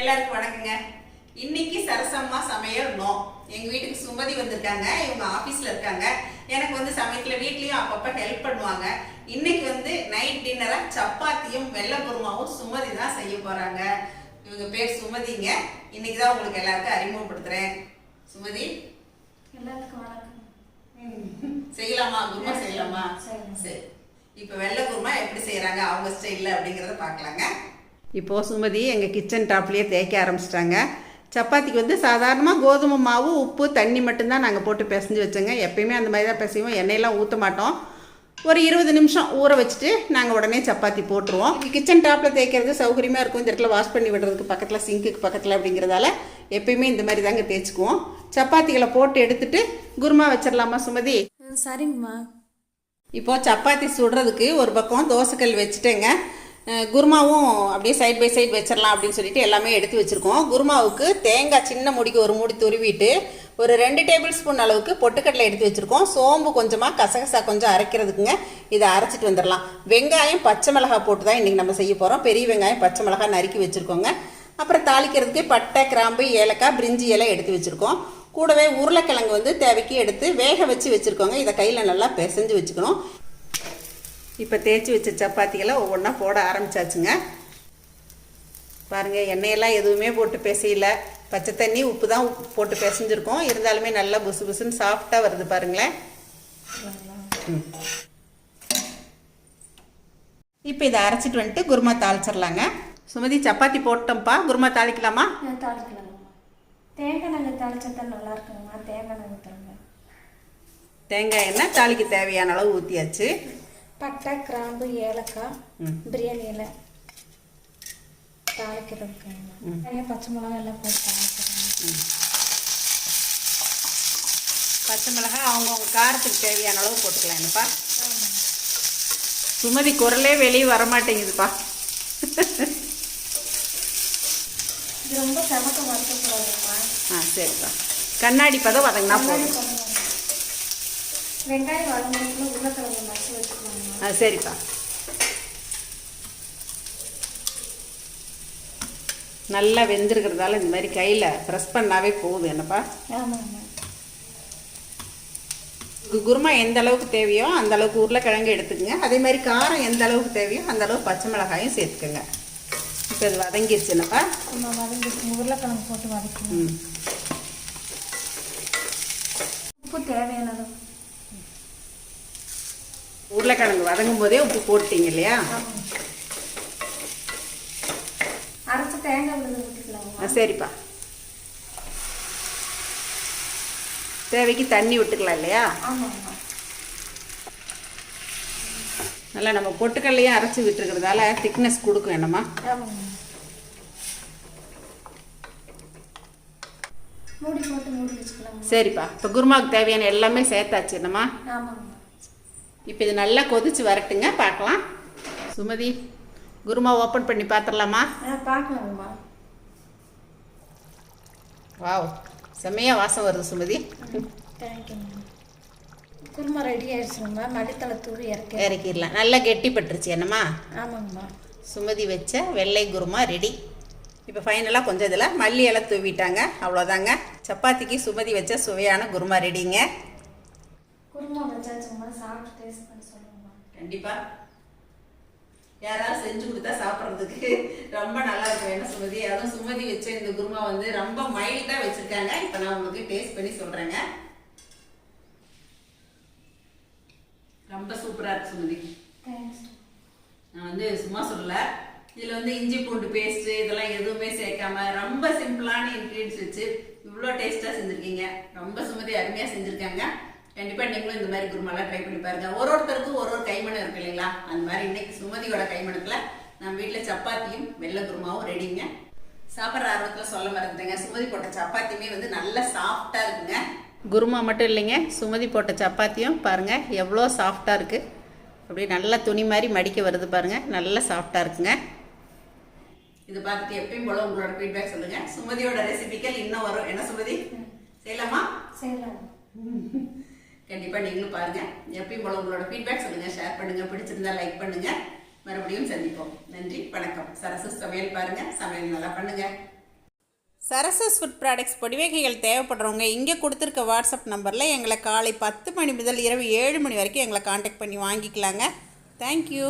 எல்லாருக்கும் வணக்கங்க. இன்னைக்கு சரசம்மா சமையல் நோ. எங்க வீட்டுக்கு சுமதி வந்திருக்காங்க. இவங்க ஆபீஸ்ல இருக்காங்க. எனக்கு வந்து சமயத்துல வீட்லயும் அப்பப்ப ஹெல்ப் பண்ணுவாங்க. இன்னைக்கு வந்து நைட் டின்னரா சப்பாத்தியும் வெள்ளை குருமாவும் சுமதி தான் செய்ய போறாங்க. இவங்க பேர் சுமதிங்க. இன்னைக்கு தான் உங்களுக்கு எல்லாருக்கும் அறிமுகப்படுத்துறேன். சுமதி? எல்லாத்துக்கும் வணக்கம். செய்யலாமா? குருமா செய்யலாமா. சரி. இப்போ வெள்ளை குருமா எப்படி செய்யறாங்க? அவங்க ஸ்டைலில் அப்படிங்கிறத பார்க்கலாங்க. இப்போ சுமதி எங்கள் கிச்சன் டாப்லேயே தேய்க்க ஆரம்பிச்சிட்டாங்க. சப்பாத்திக்கு வந்து சாதாரணமாக கோதுமை மாவு உப்பு தண்ணி மட்டும்தான் நாங்கள் போட்டு பிசைஞ்சு வச்சோங்க. எப்பயுமே அந்த மாதிரி தான் பிசைவோம். எண்ணெயெல்லாம் ஊற்ற மாட்டோம். ஒரு இருபது நிமிஷம் ஊற வச்சுட்டு நாங்கள் உடனே சப்பாத்தி போட்டுருவோம். கிச்சன் டாப்பில் தேய்க்கிறது சௌகரியமாக இருக்கும். இந்த இடத்துல வாஷ் பண்ணி விடுறதுக்கு பக்கத்தில் சிங்க்குக்கு பக்கத்தில் அப்படிங்கிறதால எப்பயுமே இந்த மாதிரி தாங்க தேய்ச்சிக்குவோம். சப்பாத்திகளை போட்டு எடுத்துட்டு குருமா வச்சிடலாமா சுமதி? சரிங்கம்மா. இப்போ சப்பாத்தி சுடுறதுக்கு ஒரு பக்கம் தோசைக்கல் வச்சுட்டேங்க. குருமாவும் அப்படியே சைட் பை சைட் வச்சிடலாம் அப்படின்னு சொல்லிட்டு எல்லாமே எடுத்து வச்சுருக்கோம். குருமாவுக்கு தேங்காய் சின்ன முடிக்கு ஒரு மூடி துருவிட்டு ஒரு ரெண்டு டேபிள் ஸ்பூன் அளவுக்கு பொட்டுக்கடலை எடுத்து வச்சுருக்கோம். சோம்பு கொஞ்சமாக கசகசா கொஞ்சம் அரைக்கிறதுக்குங்க. இதை அரைச்சிட்டு வந்துடலாம் வெங்காயம் பச்சை மிளகாய் போட்டு தான் இன்றைக்கி நம்ம செய்ய போகிறோம் பெரிய வெங்காயம் பச்சை மிளகாய் நறுக்கி வச்சுருக்கோங்க. அப்புறம் தாளிக்கிறதுக்கு பட்டை கிராம்பு ஏலக்காய் பிரிஞ்சி இலை எடுத்து வச்சுருக்கோம். கூடவே உருளைக்கிழங்கு வந்து தேவைக்கு எடுத்து வேக வச்சு வச்சுருக்கோங்க. இதை கையில் நல்லா பிசைஞ்சு வச்சுக்கணும். இப்போ தேய்ச்சி வச்ச சப்பாத்திகளை ஒவ்வொன்றா போட ஆரம்பிச்சாச்சுங்க. பாருங்கள் எண்ணெயெல்லாம் எதுவுமே போட்டு பிசையல. பச்சை தண்ணி உப்பு தான் போட்டு பிசைஞ்சிருக்கோம். இருந்தாலுமே நல்லா புசு புசுன்னு சாஃப்டாக வருது பாருங்களேன். இப்போ இதை அரைச்சிட்டு வந்துட்டு குருமா தாளிச்சிடலாங்க சுமதி சப்பாத்தி போட்டோம்ப்பா. குருமா தாளிக்கலாமா? தேங்காய் நாங்கள் தாளிச்சா நல்லா இருக்குங்கம்மா தேங்காய் நாங்கள் ஊற்றுறோங்க தேங்காய் எண்ணெய் தாளிக்கு தேவையான அளவு ஊற்றியாச்சு பட்டை கிராம்பு ஏலக்காய். பிரியாணி இலை. தாளிக்கிறதுக்குங்கம்மா நிறைய பச்சை மிளகாய் எல்லாம் போட்டு தாளிக்கிறோங்க பச்சை மிளகாய் அவங்கவுங்க காரத்துக்கு தேவையான அளவு போட்டுக்கலாம் என்னப்பா? சுமதி குரலே வெளியே வர மாட்டேங்குதுப்பா இது ரொம்ப செமக்க வறுக்கக்கூடாதுங்கம்மா ஆ சரிப்பா. கண்ணாடி பதம் வதங்கினா போதும். வெங்காயம் வதங்குறதுக்குள்ள உருளைக்கிழங்கு மசிச்சு வச்சுக்கலாங்கம்மா ஆ சரிப்பா. நல்லா வெந்திருக்கிறதால இந்த மாதிரி கையில் ப்ரெஸ் பண்ணாவே போகுது என்னப்பா? குருமா எந்த அளவுக்கு தேவையோ அந்த அளவுக்கு உருளைக்கிழங்கு எடுத்துக்கங்க. அதே மாதிரி காரம் எந்த அளவுக்கு தேவையோ அந்த அளவுக்கு பச்சை மிளகாயும் சேர்த்துக்கோங்க. இப்போ இது வதங்கிருச்சு என்னப்பா? வதங்கிட்டு உருளைக்கிழங்கு போட்டு வதக்கணும் உப்பு தேவையானது. உருளைக்கிழங்கு வதங்கும் போதே உப்பு போட்டீங்க இல்லையா? அரைச்ச தேங்காய் விழுந்து சரிப்பா. தேவைக்கு தண்ணி விட்டுக்கலாம் இல்லையா? நல்லா நம்ம பொட்டுக்கல்லையும் அரைச்சி விட்டுருக்கிறதால திக்னஸ் கொடுக்கும் என்னம்மா? சரிப்பா. இப்போ குருமாவுக்கு தேவையான எல்லாமே சேர்த்தாச்சு என்னம்மா? இப்போ இது நல்லா கொதிச்சு வரட்டுங்க பார்க்கலாம். சுமதி குருமா ஓப்பன் பண்ணி பார்த்துடலாமா? ஆ பார்க்கலாங்கம்மா வாவ் செம்மையாக வாசம் வருது சுமதி. குருமா ரெடி ஆயிடுச்சுங்கம்மா மல்லித்தலை தூவி இறக்கி இறக்கிடலாம். நல்லா கெட்டிப்பட்டுருச்சு என்னம்மா? ஆமாங்கம்மா சுமதி வச்ச வெள்ளை குருமா ரெடி இப்போ ஃபைனலாக கொஞ்சம் இதில் மல்லி இலை தூவிட்டாங்க. அவ்வளோதாங்க சப்பாத்திக்கு சுமதி வச்ச சுவையான குருமா ரெடிங்க குருமா வச்சாச்சுங்கம்மா சாப்பிட்டு டேஸ்ட் பண்ணி சொல்லுங்கம்மா. கண்டிப்பாக யாராவது செஞ்சு கொடுத்தா சாப்பிட்றதுக்கு ரொம்ப நல்லா இருக்கும். என்ன சுமதி அதுவும் சுமதி வச்ச இந்த குருமா வந்து ரொம்ப மைல்டாக வச்சுருக்காங்க. இப்போ நான் உங்களுக்கு டேஸ்ட் பண்ணி சொல்கிறேங்க ரொம்ப சூப்பராக இருக்கு சுமதி. நான் வந்து சும்மா சொல்லல. இதில் வந்து இஞ்சி பூண்டு பேஸ்ட் இதெல்லாம் எதுவுமே சேர்க்காம ரொம்ப சிம்பிளான இன்க்ரீடியன்ஸ் வச்சு இவ்வளோ டேஸ்ட்டாக செஞ்சுருக்கீங்க. ரொம்ப சுமதி அருமையாக செஞ்சுருக்காங்க. கண்டிப்பாக நீங்களும் இந்த மாதிரி குருமாலாம் ட்ரை பண்ணி பாருங்க. ஒரு ஒருத்தருக்கும் ஒரு ஒரு கைமணம் இருக்கு இல்லைங்களா? அந்த மாதிரி இன்னைக்கு சுமதியோட கைமணத்தில் நம்ம வீட்டில் சப்பாத்தியும் வெள்ளை குருமாவும் ரெடிங்க சாப்பிட்ற ஆர்வத்தில் சொல்ல மறந்துட்டேங்க. சுமதி போட்ட சப்பாத்தியுமே வந்து நல்லா சாஃப்டாக இருக்குங்க. குருமா மட்டும் இல்லைங்க. சுமதி போட்ட சப்பாத்தியும் பாருங்க எவ்வளோ சாஃப்டாக இருக்குது அப்படியே நல்லா துணி மாதிரி மடிக்க வருது பாருங்க. நல்லா சாஃப்டாக இருக்குங்க. இது பார்த்துட்டு எப்பயும் போல உங்களோட ஃபீட்பேக் சொல்லுங்க. சுமதியோட ரெசிபிகள் இன்னும் வரும். என்ன சுமதி? செய்யலாமா? செய்யலாம். கண்டிப்பாக நீங்களும் பாருங்கள் எப்பயும் போல உங்களோட ஃபீட்பேக் சொல்லுங்கள் ஷேர் பண்ணுங்கள் பிடிச்சிருந்தா லைக் பண்ணுங்கள் மறுபடியும் சந்திப்போம். நன்றி வணக்கம். சரசு சமையல் பாருங்கள் சமையல் நல்லா பண்ணுங்கள் சரசஸ் ஃபுட் ப்ராடக்ட்ஸ் பொடிவகைகள் தேவைப்படுறவங்க இங்கே கொடுத்துருக்க வாட்ஸ்அப் நம்பரில் எங்களை காலை பத்து மணி முதல் இரவு ஏழு மணி வரைக்கும் எங்களை காண்டாக்ட் பண்ணி வாங்கிக்கலாங்க. தேங்க்யூ